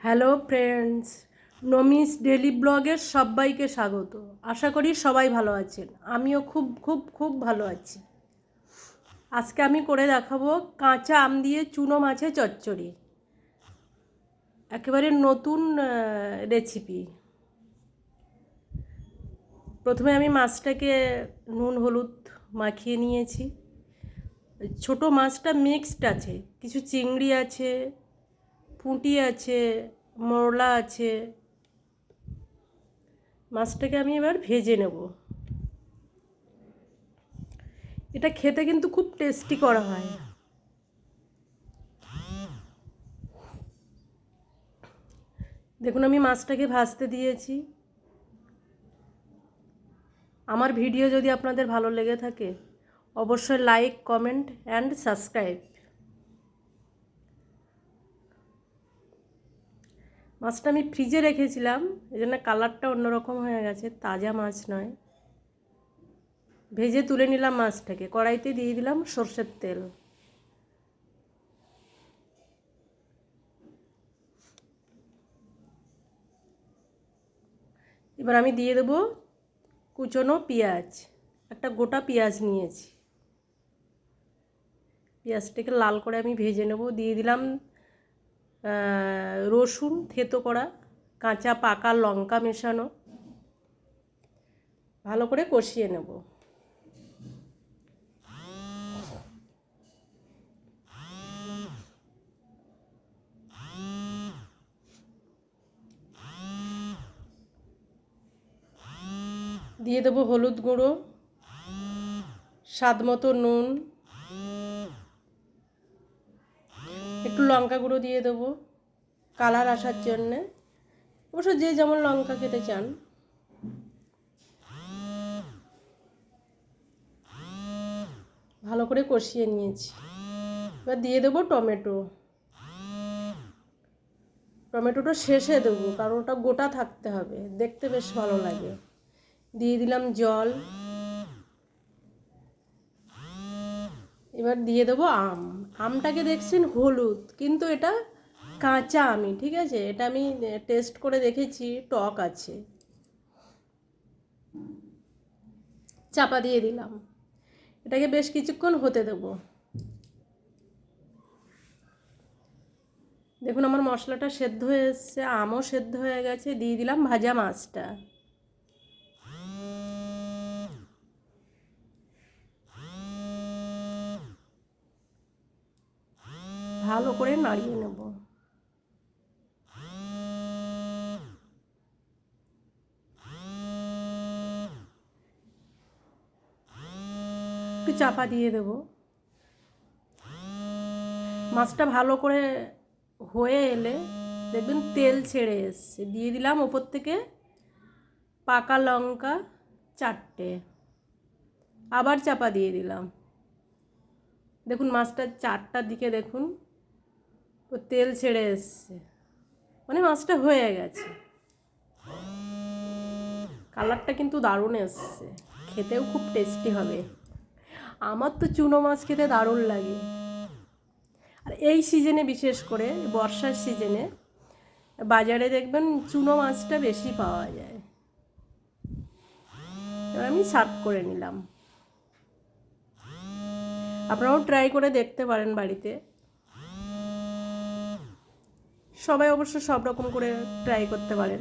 Hello friends, নমিস daily ব্লগের সবাইকে স্বাগত। আশা করি সবাই ভালো আছেন। আমিও খুব খুব খুব ভালো আছি। আজকে আমি করে দেখাবো কাঁচা আম দিয়ে চুনো মাছের চচ্চড়ি। একেবারে নতুন রেসিপি প্রথমে আমি মাছটাকে নুন, হলুদ মাখিয়ে নিয়েছি। ছোট মাছটা মিক্সড আছে। কিছু চিংড়ি আছে পুঁটি আছে, মরলা আছে, মাছটাকে আমি এবার ভেজে নেব। এটা খেতে কিন্তু খুব টেস্টি করা হয়। দেখুন, আমি মাছটাকে ভাজতে দিয়েছি। আমার ভিডিও যদি আপনাদের ভালো লেগে থাকে, অবশ্যই লাইক কমেন্ট অ্যান্ড সাবস্ক্রাইব মাছটা আমি ফ্রিজে রেখেছিলাম এই জন্য কালারটা অন্যরকম হয়ে গেছে, তাজা মাছ নয়। ভেজে তুলে নিলাম মাছটাকে, কড়াইতে দিয়ে দিলাম সর্ষের তেল। এবার আমি দিয়ে দেবো কুচনো পেঁয়াজ, একটা গোটা পেঁয়াজ নিয়েছি। পেঁয়াজটাকে লাল করে আমি ভেজে নেব, দিয়ে দিলাম রসুন থেতো করা, কাঁচা পাকা লঙ্কা মেশানো, ভালো করে কষিয়ে নেব। দিয়ে দেবো হলুদ গুঁড়ো, স্বাদ মতো নুন একটু লঙ্কা গুঁড়ো দিয়ে দেবো কালার আসার জন্যে। অবশ্য যে যেমন লঙ্কা খেতে চান। ভালো করে কষিয়ে নিয়েছি। এবার দিয়ে দেবো টমেটো। টমেটোটা শেষে দেবো, কারণ ওটা গোটা থাকতে হবে, দেখতে বেশ ভালো লাগে। দিয়ে দিলাম জল। এবার দিয়ে দেবো আম। আমটাকে দেখছেন হলুদ, কিন্তু এটা কাঁচা আমি, ঠিক আছে? এটা আমি টেস্ট করে দেখেছি, টক আছে। চাপা দিয়ে দিলাম। এটাকে বেশ কিছুক্ষণ হতে দেবো। দেখুন, আমার মশলাটা সেদ্ধ হয়ে এসছে, আমও সেদ্ধ হয়ে গেছে, দিয়ে দিলাম ভাজা মাছটা। ভালো করে নাড়িয়ে নেব। একটু চাপা দিয়ে দেব। মাছটা ভালো করে হয়ে এলে দেখবেন তেল ছেড়ে এসছে। দিয়ে দিলাম ওপর থেকে পাকা লঙ্কা চারটে। আবার চাপা দিয়ে দিলাম। দেখুন মাছটা চারটার দিকে দেখুন ও তেল ছেড়ে এসছে। মানে মাছটা হয়ে গেছে। কালারটা কিন্তু দারুণ এসছে। খেতেও খুব টেস্টি হবে। আমার তো চুনো মাছ খেতে দারুণ লাগে। আর এই সিজনে বিশেষ করে, বর্ষার সিজনে, বাজারে দেখবেন চুনো মাছটা বেশি পাওয়া যায়। এবার আমি সার্ভ করে নিলাম। আপনারাও ট্রাই করে দেখতে পারেন বাড়িতে। সবাই অবশ্য সব রকম করে ট্রাই করতে পারেন।